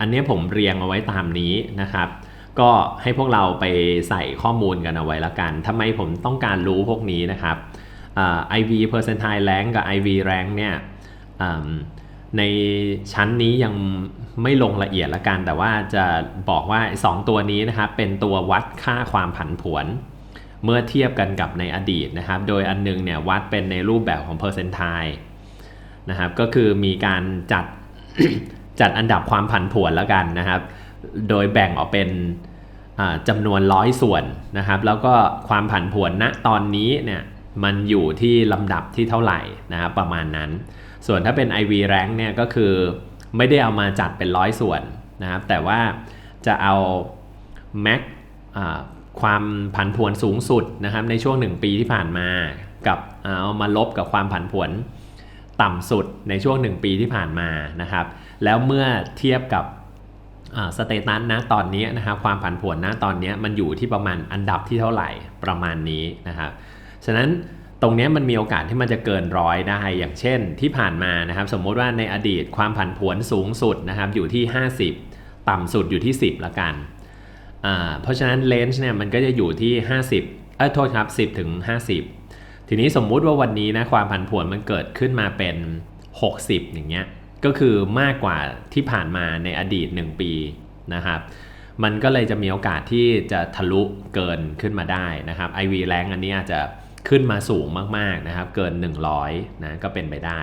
อันนี้ผมเรียงเอาไว้ตามนี้นะครับ ก็ให้พวกเราไปใส่ข้อมูลกันเอาไว้ละกันทำไมผมต้องการรู้พวกนี้นะครับอ่า IV percentile rank กับ IV rank เนี่ยในชั้นนี้ยังไม่ลงละเอียดละกัน แต่ว่าจะบอกว่า 2 ตัวนี้นะครับเป็นตัววัดค่าความผันผวน เมื่อเทียบกันกับในอดีตนะครับ โดยอันนึงเนี่ยวัดเป็นในรูปแบบของ percentile นะครับก็คือมีการจัด จัดอันดับความผันผวนแล้วกันนะครับ โดยแบ่งออกเป็นจำนวนร้อยส่วนนะครับ แล้วก็ความผันผวนณตอนนี้เนี่ยมันอยู่ที่ลำดับที่เท่าไหร่นะครับประมาณนั้น ส่วนถ้าเป็น IV rank เนี่ยก็คือไม่ได้เอามาจัดเป็นร้อยส่วนนะครับ แต่ว่าจะเอา max อ่าความผันผวนสูงสุดนะครับในช่วง 1 ปีที่ผ่านมา กับเอามาลบกับความผันผวน ต่ำสุดในช่วง 1 ปีที่ผ่านมานะครับ แล้วเมื่อเทียบกับสเตตัสนะตอนนี้นะครับความผันผวนนะตอนนี้มันอยู่ที่ประมาณอันดับที่เท่าไหร่ประมาณนี้นะครับฉะนั้นตรงนี้มันมีโอกาสที่มันจะเกินร้อยได้อย่างเช่นที่ผ่านมานะครับสมมติว่าในอดีตความผันผวนสูงสุดนะครับอยู่ที่ 50 ต่ำสุดอยู่ที่ 10ละกันเพราะฉะนั้นเลนส์เนี่ยมันก็จะอยู่ที่ 50เอ้ยโทษครับ 10ถึง50 ทีนี้สมมุติว่าวันนี้นะความผันผวนมันเกิดขึ้นมาเป็น 60 อย่างเงี้ยก็คือมากกว่าที่ผ่านมาในอดีต 1 ปีนะครับมันก็เลยจะมีโอกาสที่จะทะลุเกินขึ้นมาได้นะครับ IV แรงอันนี้อาจจะขึ้นมาสูงมากๆนะครับ เกิน 100นะก็เป็นไปได้